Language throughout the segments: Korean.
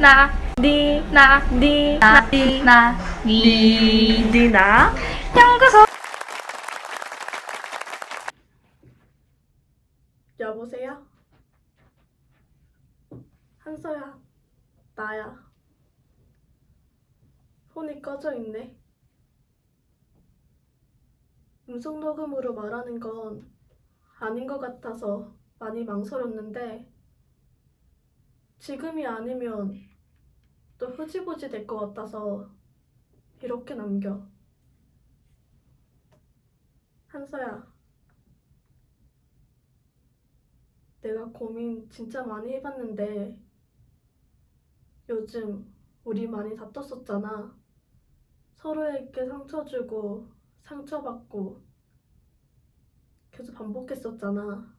나, 니, 나, 니, 나, 니, 나, 니. 니 나 연구소. 여보세요? 한서야 나야 폰이 꺼져 있네 음성 녹음으로 말하는 건 아닌 것 같아서 많이 망설였는데 지금이 아니면 또 흐지부지 될 것 같아서 이렇게 남겨 한서야 내가 고민 진짜 많이 해봤는데 요즘 우리 많이 다퉜었잖아. 서로에게 상처 주고 상처받고 계속 반복했었잖아.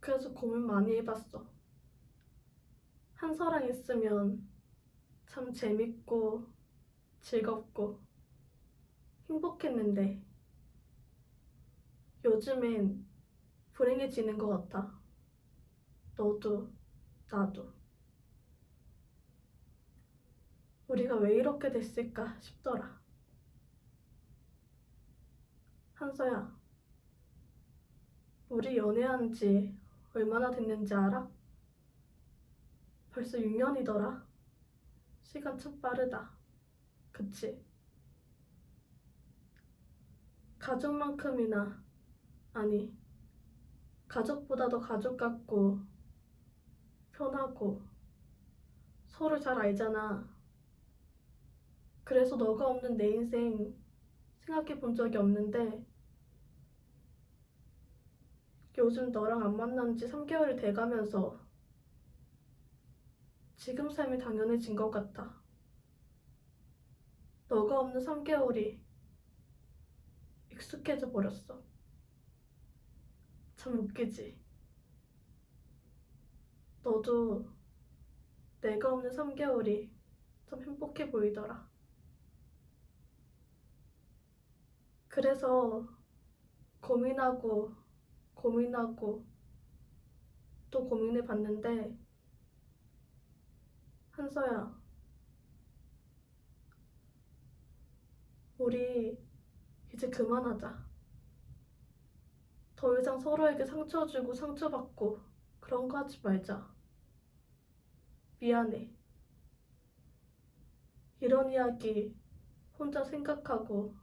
그래서 고민 많이 해봤어. 한서랑 있으면 참 재밌고 즐겁고 행복했는데 요즘엔 불행해지는 것 같아. 너도, 나도. 우리가 왜 이렇게 됐을까 싶더라. 한서야, 우리 연애한 지 얼마나 됐는지 알아? 벌써 6년이더라. 시간 참 빠르다. 그치? 가족만큼이나 아니, 가족보다 더 가족 같고, 편하고, 서로 잘 알잖아. 그래서 너가 없는 내 인생 생각해 본 적이 없는데, 요즘 너랑 안 만난 지 3개월이 돼가면서 지금 삶이 당연해진 것 같아. 너가 없는 3개월이 익숙해져 버렸어. 참 웃기지. 너도 내가 없는 3개월이 좀 행복해 보이더라. 그래서 고민하고 고민하고 또 고민해 봤는데 한서야 우리 이제 그만하자. 더 이상 서로에게 상처 주고 상처받고 그런 거 하지 말자. 미안해. 이런 이야기 혼자 생각하고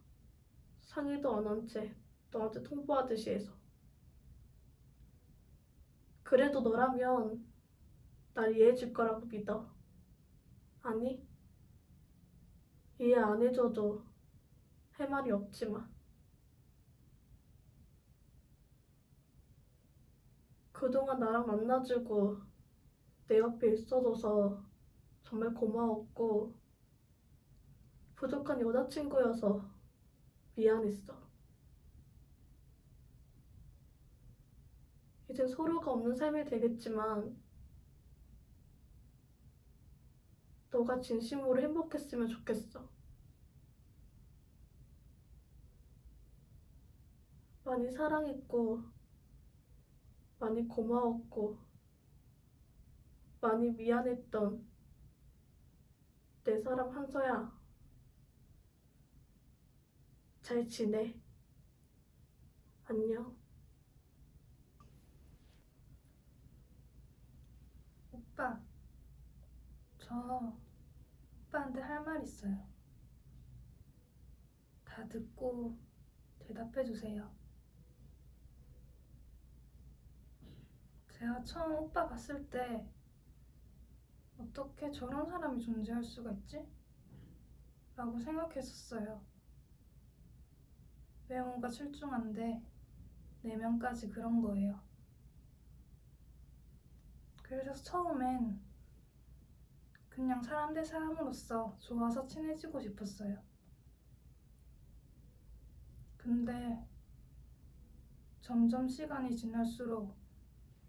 상의도 안 한 채 너한테 통보하듯이 해서. 그래도 너라면 날 이해해 줄 거라고 믿어. 아니, 이해 안 해줘도 할 말이 없지만. 그동안 나랑 만나주고 내 옆에 있어줘서 정말 고마웠고 부족한 여자친구여서 미안했어. 이제 서로가 없는 삶이 되겠지만 너가 진심으로 행복했으면 좋겠어. 많이 사랑했고 많이 고마웠고, 많이 미안했던 내 사람 한서야. 잘 지내. 안녕. 오빠, 저 오빠한테 할 말 있어요. 다 듣고 대답해 주세요. 제가 처음 오빠 봤을 때 어떻게 저런 사람이 존재할 수가 있지? 라고 생각했었어요. 외모가 출중한데 내면까지 그런 거예요. 그래서 처음엔 그냥 사람 대 사람으로서 좋아서 친해지고 싶었어요. 근데 점점 시간이 지날수록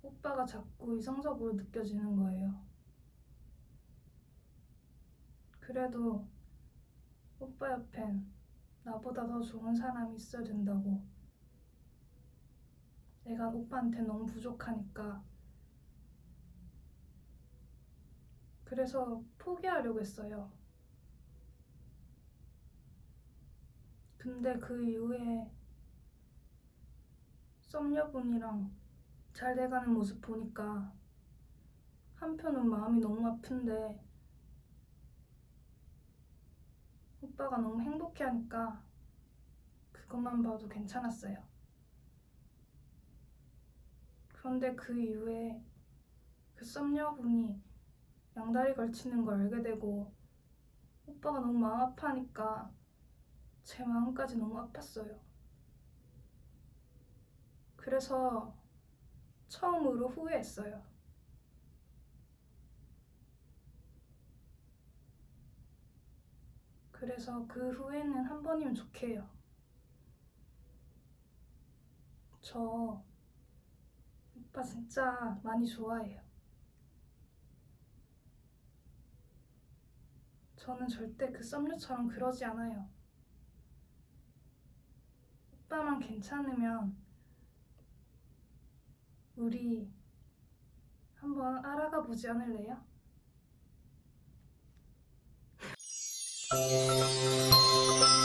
오빠가 자꾸 이성적으로 느껴지는 거예요. 그래도 오빠 옆엔 나보다 더 좋은 사람이 있어야 된다고. 내가 오빠한테 너무 부족하니까 그래서 포기하려고 했어요. 근데 그 이후에 썸녀분이랑 잘 돼가는 모습 보니까 한편은 마음이 너무 아픈데 오빠가 너무 행복해 하니까 그것만 봐도 괜찮았어요. 그런데 그 이후에 그 썸녀분이 양다리 걸치는 걸 알게 되고 오빠가 너무 마음 아파하니까 제 마음까지 너무 아팠어요. 그래서 처음으로 후회했어요. 그래서 그 후회는 한 번이면 좋게요. 저 오빠 진짜 많이 좋아해요. 저는 절대 그 썸녀처럼 그러지 않아요. 오빠만 괜찮으면 우리 한번 알아가 보지 않을래요?